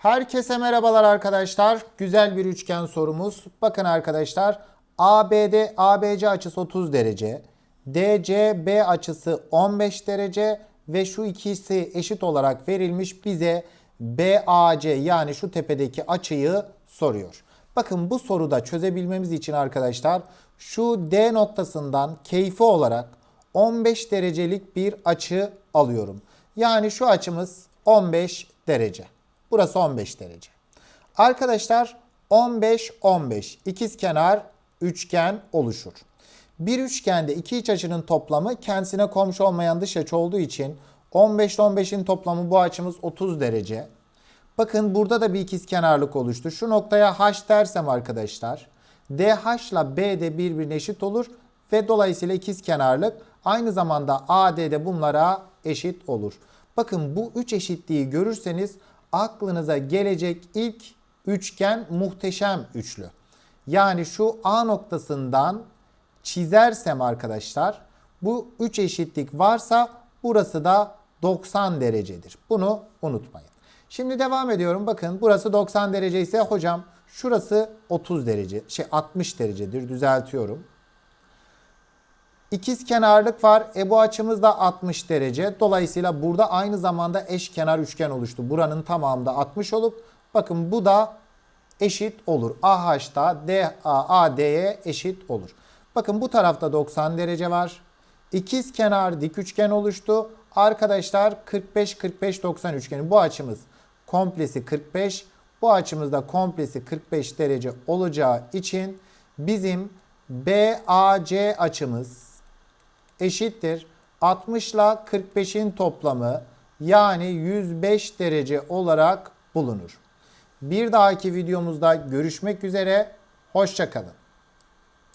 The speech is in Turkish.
Herkese merhabalar arkadaşlar. Güzel bir üçgen sorumuz. Bakın arkadaşlar ABD ABC açısı 30 derece. DCB açısı 15 derece ve şu ikisi eşit olarak verilmiş bize BAC yani şu tepedeki açıyı soruyor. Bakın bu soruda çözebilmemiz için arkadaşlar şu D noktasından keyfi olarak 15 derecelik bir açı alıyorum. Yani şu açımız 15 derece. Burası 15 derece. Arkadaşlar 15 15 ikizkenar üçgen oluşur. Bir üçgende iki iç açının toplamı kendisine komşu olmayan dış açı olduğu için 15 ile 15'in toplamı bu açımız 30 derece. Bakın burada da bir ikizkenarlık oluştu. Şu noktaya H dersem arkadaşlar DH ile B de birbirine eşit olur ve dolayısıyla ikizkenarlık aynı zamanda AD de bunlara eşit olur. Bakın bu üç eşitliği görürseniz aklınıza gelecek ilk üçgen muhteşem üçlü. Yani şu A noktasından çizersem arkadaşlar bu üç eşitlik varsa burası da 90 derecedir. Bunu unutmayın. Şimdi devam ediyorum. Bakın burası 90 derece ise hocam şurası 30 derece şey 60 derecedir düzeltiyorum. İkiz kenarlık var. E bu açımız da 60 derece. Dolayısıyla burada aynı zamanda eşkenar üçgen oluştu. Buranın tamamı da 60 olup bakın bu da eşit olur. AH da D, AD'ye eşit olur. Bakın bu tarafta 90 derece var. İkiz kenar dik üçgen oluştu. Arkadaşlar 45 45 90 üçgeni bu açımız komplesi 45. Bu açımız da komplesi 45 derece olacağı için bizim BAC açımız eşittir 60 ile 45'in toplamı yani 105 derece olarak bulunur. Bir dahaki videomuzda görüşmek üzere. Hoşçakalın.